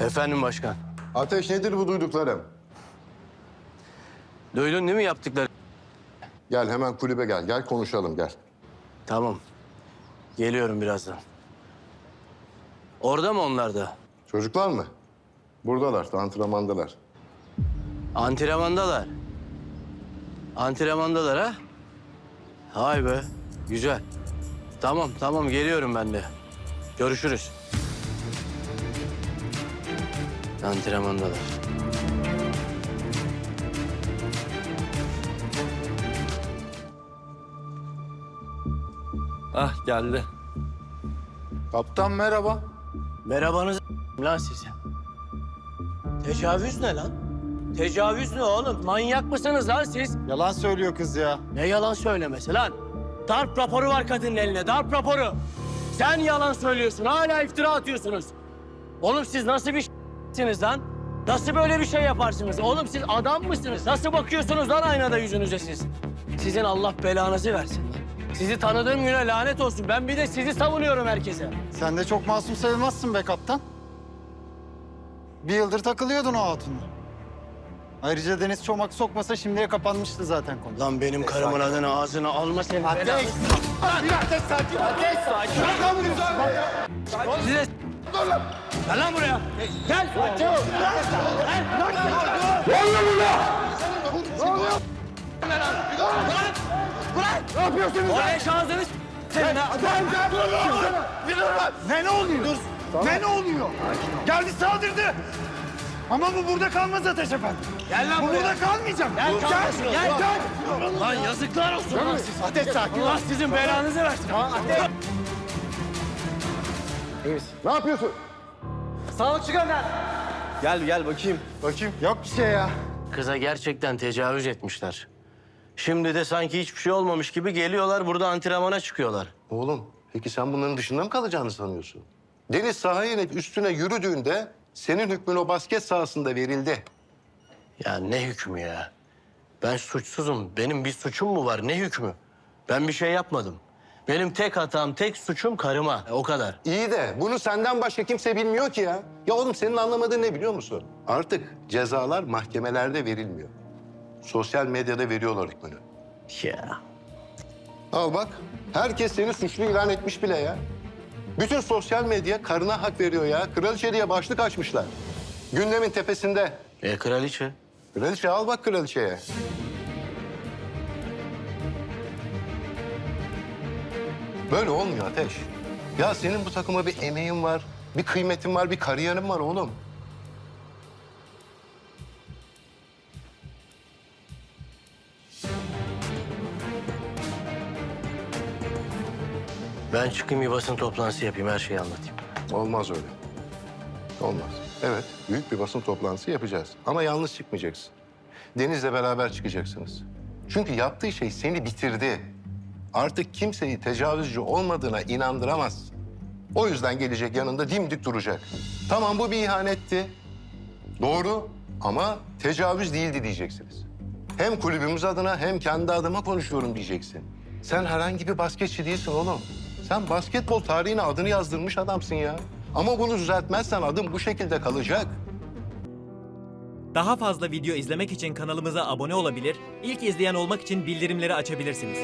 Efendim başkan. Ateş nedir bu duyduklarım? Duydun değil mi yaptıkları? Gel hemen kulübe gel. Gel konuşalım gel. Tamam. Geliyorum birazdan. Orada mı onlar da? Çocuklar mı? Buradalar, antrenmandalar. Antrenmandalar. Antrenmandalar ha? Hay be. Güzel. Tamam tamam geliyorum ben de. Görüşürüz. Antrenmandalar. Ah geldi. Kaptan merhaba. Merhabanız lan size. Tecavüz ne lan? Tecavüz ne oğlum? Manyak mısınız lan siz? Yalan söylüyor kız ya. Ne yalan söylemesi lan? Darp raporu var kadının eline, darp raporu. Sen yalan söylüyorsun, hala iftira atıyorsunuz. Oğlum siz nasıl bir s**siniz lan? Nasıl böyle bir şey yaparsınız? Oğlum siz adam mısınız? Nasıl bakıyorsunuz lan aynada yüzünüze siz? Sizin Allah belanızı versin. Sizi tanıdığım güne lanet olsun. Ben bir de sizi savunuyorum herkese. Sen de çok masum sayılmazsın be kaptan. Bir yıldır takılıyordun o hatunla. Ayrıca Deniz çomak sokmasa şimdiye kapanmıştı zaten konu. Lan benim karımın adını ağzına alma senin Ateş! belanı. Ateş sakin, ateş sakin. Size... Dur lan! Gel lan buraya! Gel! Sakin ol! Gel! Ne yapıyorsunuz Oraya şansınız senin ha! Ne ne oluyor? Dur. Ne ne oluyor? Geldi saldırdı. Ama bu burada kalmaz Ateş Efendi. Gel lan burada kalmayacak. Gel Dur, kalmasın, gel. gel. Gel. Lan yazıklar olsun lan siz! Ateş sakin. Allah sizin belanızı versin! Ne yapıyorsun? Sağlıkçı gönder. Gel gel bakayım. Bakayım. Yok bir şey ya. Kıza gerçekten tecavüz etmişler. Şimdi de sanki hiçbir şey olmamış gibi geliyorlar burada antrenmana çıkıyorlar. Oğlum, peki sen bunların dışında mı kalacağını sanıyorsun? Deniz sahaya inip üstüne yürüdüğünde senin hükmün o basket sahasında verildi. Ya ne hükmü ya? Ben suçsuzum. Benim bir suçum mu var? Ne hükmü? Ben bir şey yapmadım. Benim tek hatam, tek suçum karıma. O kadar. İyi de bunu senden başka kimse bilmiyor ki ya. Ya oğlum senin anlamadığın ne biliyor musun? Artık cezalar mahkemelerde verilmiyor. Sosyal medyada veriyorlar hükmünü. Ya. Al bak, herkes seni suçlu ilan etmiş bile ya. Bütün sosyal medya karına hak veriyor ya. Kraliçe diye başlık açmışlar. Gündemin tepesinde. E kraliçe. Kraliçe al bak kraliçeye. Böyle olmuyor Ateş. Ya senin bu takıma bir emeğin var, bir kıymetin var, bir kariyerin var oğlum. Ben çıkayım bir basın toplantısı yapayım, her şeyi anlatayım. Olmaz öyle. Olmaz. Evet, büyük bir basın toplantısı yapacağız. Ama yalnız çıkmayacaksın. Deniz'le beraber çıkacaksınız. Çünkü yaptığı şey seni bitirdi. Artık kimseyi tecavüzcü olmadığına inandıramaz. O yüzden gelecek yanında dimdik duracak. Tamam bu bir ihanetti. Doğru ama tecavüz değildi diyeceksiniz. Hem kulübümüz adına hem kendi adıma konuşuyorum diyeceksin. Sen herhangi bir basketçi değilsin oğlum. Sen basketbol tarihine adını yazdırmış adamsın ya. Ama bunu düzeltmezsen adım bu şekilde kalacak. Daha fazla video izlemek için kanalımıza abone olabilir, ilk izleyen olmak için bildirimleri açabilirsiniz.